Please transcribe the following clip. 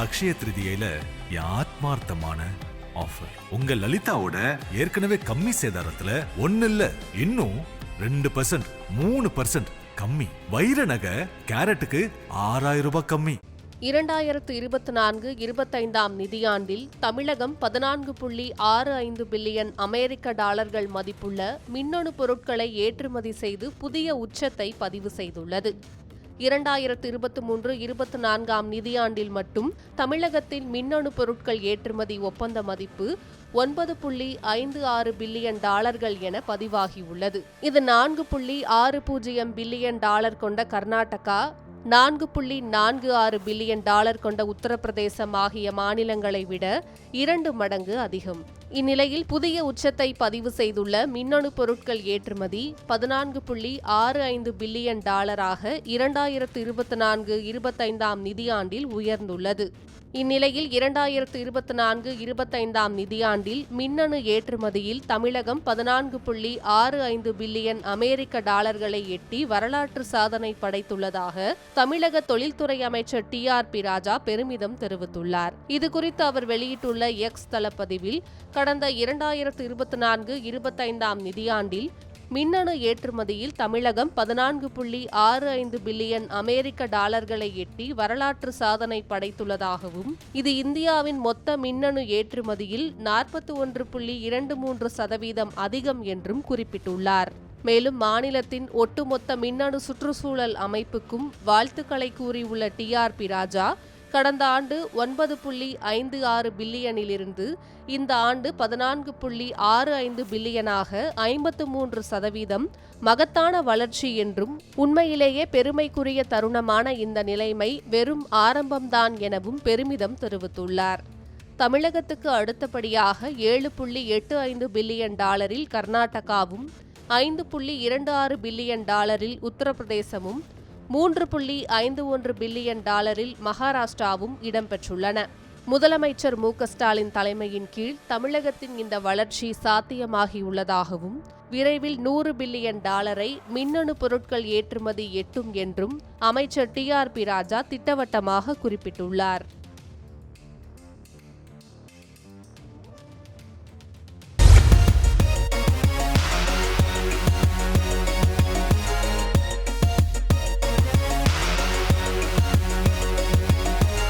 அக்ஷய திருதியில என் ஆத்மார்த்தமான ஆஃபர் உங்க லலிதாவோட ஏற்கனவே கம்மி சேதாரத்துல ஒன்னு இல்ல இன்னும் ரெண்டு பர்சன்ட் மூணு பர்சன்ட் கம்மி. வைர நகை கேரட்டுக்கு ஆறாயிரம் ரூபாய் கம்மி. இரண்டாயிரத்து இருபத்தி நான்கு இருபத்தைந்தாம் நிதியாண்டில் தமிழகம் பதினான்கு புள்ளி ஆறு ஐந்து பில்லியன் அமெரிக்க டாலர்கள் மதிப்புள்ள மின்னணு பொருட்களை ஏற்றுமதி செய்து புதிய உச்சத்தை பதிவு செய்துள்ளது. இரண்டாயிரத்து இருபத்தி மூன்று இருபத்தி நான்காம் நிதியாண்டில் மட்டும் தமிழகத்தில் மின்னணு பொருட்கள் ஏற்றுமதி ஒப்பந்த மதிப்பு ஒன்பது புள்ளி ஐந்து ஆறு பில்லியன் டாலர்கள் என பதிவாகியுள்ளது. இது நான்கு புள்ளி ஆறு பூஜ்ஜியம் பில்லியன் டாலர் கொண்ட கர்நாடகா நான்கு புள்ளி நான்கு ஆறு பில்லியன் டாலர் கொண்ட உத்தரப்பிரதேசம் ஆகிய மாநிலங்களை விட இரண்டு மடங்கு அதிகம். இந்நிலையில் புதிய உச்சத்தை பதிவு செய்துள்ள மின்னணு பொருட்கள் ஏற்றுமதி பதினான்கு புள்ளி ஆறு ஐந்து பில்லியன் டாலராக இரண்டாயிரத்து இருபத்தி நான்கு இருபத்தைந்தாம் நிதியாண்டில் உயர்ந்துள்ளது. இந்நிலையில் இரண்டாயிரத்து இருபத்தி நான்கு இருபத்தைந்தாம் நிதியாண்டில் மின்னணு ஏற்றுமதியில் தமிழகம் பதினான்கு புள்ளி ஆறு ஐந்து பில்லியன் அமெரிக்க டாலர்களை எட்டி வரலாற்று சாதனை படைத்துள்ளதாக தமிழக தொழில்துறை அமைச்சர் டி ஆர் பி ராஜா பெருமிதம் தெரிவித்துள்ளார். இதுகுறித்து அவர் வெளியிட்டுள்ள எக்ஸ் தளப்பதிவில் கடந்த இரண்டாயிரத்து இருபத்தி நான்கு இருபத்தைந்தாம் நிதியாண்டில் மின்னணு ஏற்றுமதியில் தமிழகம் பதினான்கு புள்ளி ஆறு ஐந்து பில்லியன் அமெரிக்க டாலர்களை எட்டி வரலாற்று சாதனை படைத்துள்ளதாகவும் இது இந்தியாவின் மொத்த மின்னணு ஏற்றுமதியில் நாற்பத்தி ஒன்று புள்ளி இரண்டு மூன்று சதவீதம் அதிகம் என்றும் குறிப்பிட்டுள்ளார். மேலும் மாநிலத்தின் ஒட்டுமொத்த மின்னணு சுற்றுச்சூழல் அமைப்புக்கும் வாழ்த்துக்களை கூறியுள்ள டி ஆர் பி ராஜா கடந்த ஆண்டு ஒன்பது புள்ளி ஐந்து ஆறு பில்லியனிலிருந்து இந்த ஆண்டு பதினான்கு புள்ளி ஆறு ஐந்து பில்லியனாக ஐம்பத்து மூன்று சதவீதம் மகத்தான வளர்ச்சி என்றும் உண்மையிலேயே பெருமைக்குரிய தருணமான இந்த நிலைமை வெறும் ஆரம்பம்தான் எனவும் பெருமிதம் தெரிவித்துள்ளார். தமிழகத்துக்கு அடுத்தபடியாக ஏழு புள்ளி எட்டு ஐந்து பில்லியன் டாலரில் கர்நாடகாவும் ஐந்து புள்ளி இரண்டு ஆறு பில்லியன் டாலரில் உத்தரப்பிரதேசமும் மூன்று புள்ளி ஐந்து ஒன்று பில்லியன் டாலரில் மகாராஷ்டிராவும் இடம்பெற்றுள்ளன. முதலமைச்சர் மு ஸ்டாலின் தலைமையின் கீழ் தமிழகத்தின் இந்த வளர்ச்சி சாத்தியமாகியுள்ளதாகவும் விரைவில் நூறு பில்லியன் டாலரை மின்னணு பொருட்கள் ஏற்றுமதி எட்டும் என்றும் அமைச்சர் டி ஆர் பி ராஜா திட்டவட்டமாக குறிப்பிட்டுள்ளார்.